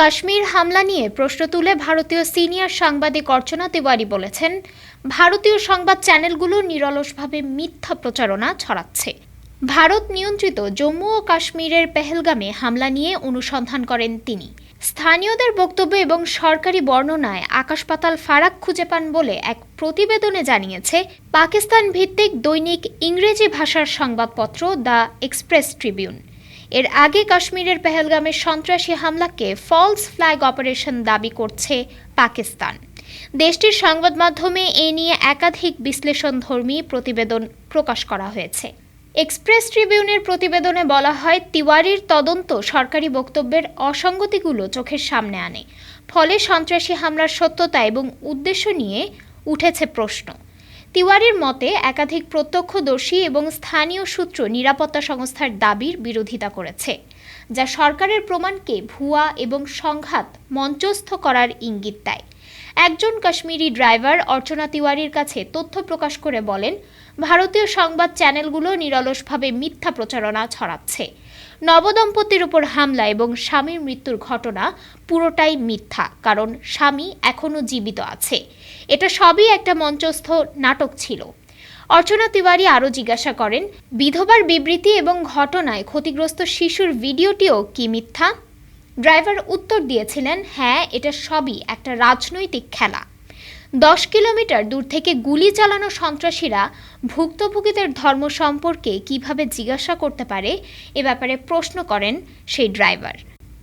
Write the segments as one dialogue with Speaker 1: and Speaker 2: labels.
Speaker 1: কাশ্মীর হামলা নিয়ে প্রশ্ন তুলে ভারতীয় সিনিয়র সাংবাদিক অর্চনা তিওয়ারি বলেছেন, ভারতীয় সংবাদ চ্যানেলগুলো নিরলসভাবে মিথ্যা প্রচারণা ছড়াচ্ছে। ভারত নিয়ন্ত্রিত জম্মু ও কাশ্মীরের পেহেলগামে হামলা নিয়ে অনুসন্ধান করেন তিনি। স্থানীয়দের বক্তব্য এবং সরকারি বর্ণনায় আকাশপাতাল ফারাক খুঁজে পান বলে এক প্রতিবেদনে জানিয়েছে পাকিস্তান ভিত্তিক দৈনিক ইংরেজি ভাষার সংবাদপত্র দ্য এক্সপ্রেস ট্রিবিউন। এর আগে কাশ্মীরের পেহেলগামের সন্ত্রাসী হামলাকে ফলস ফ্ল্যাগ অপারেশন দাবি করছে পাকিস্তান। দেশটির সংবাদ মাধ্যমে এ নিয়ে একাধিক বিশ্লেষণধর্মী প্রতিবেদন প্রকাশ করা হয়েছে। এক্সপ্রেস ট্রিবিউনের প্রতিবেদনে বলা হয়, তিওয়ারির তদন্ত সরকারি বক্তব্যের অসঙ্গতিগুলো চোখের সামনে আনে। ফলে সন্ত্রাসী হামলার সত্যতা এবং উদ্দেশ্য নিয়ে উঠেছে প্রশ্ন। তিওয়ারির মতে, একাধিক প্রত্যক্ষদর্শী এবং স্থানীয় সূত্র নিরাপত্তা সংস্থার দাবির বিরোধিতা করেছে, যা সরকারের প্রমাণকে ভুয়া এবং সংঘাত মঞ্চস্থ করার ইঙ্গিত দেয়। একজন কাশ্মীরি ড্রাইভার অর্চনা তিওয়ারির কাছে তথ্য প্রকাশ করে বলেন, ভারতীয় সংবাদ চ্যানেলগুলো নিরলসভাবে মিথ্যা প্রচারণা ছড়াচ্ছে। নবদম্পতির উপর হামলা এবং স্বামীর মৃত্যুর ঘটনা পুরোটাই মিথ্যা, কারণ স্বামী এখনও জীবিত আছে। এটা সবই একটা মঞ্চস্থ নাটক ছিল। অর্চনা তিওয়ারি আরও জিজ্ঞাসা করেন, বিধবার বিবৃতি এবং ঘটনায় ক্ষতিগ্রস্ত শিশুর ভিডিওটিও কি মিথ্যা? ড্রাইভার উত্তর দিয়েছিলেন হ্যাঁ এটা সবই একটা রাজনৈতিক খেলা। দশ কিলোমিটার দূর থেকে গুলি চালানো সন্ত্রাসীরা ভুক্তভোগীদের ধর্ম সম্পর্কে কীভাবে জিজ্ঞাসা করতে পারে এ ব্যাপারে প্রশ্ন করেন সেই ড্রাইভার।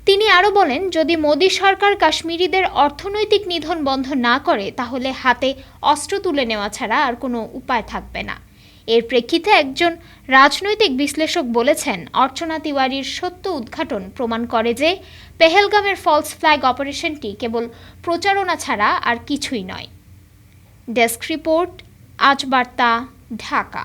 Speaker 1: তিনি আরও বলেন, যদি মোদী সরকার কাশ্মীরিদের অর্থনৈতিক নিধন বন্ধ না করে, তাহলে হাতে অস্ত্র তুলে নেওয়া ছাড়া আর কোনো উপায় থাকবে না। এর প্রেক্ষিতে একজন রাজনৈতিক বিশ্লেষক বলেছেন, অর্চনা তিওয়ারির সত্য উদ্ঘাটন প্রমাণ করে যে পেহেলগামের ফলস ফ্ল্যাগ অপারেশনটি কেবল প্রচারণা ছাড়া আর কিছুই নয়। ডেস্ক রিপোর্ট, আজ বার্তা, ঢাকা।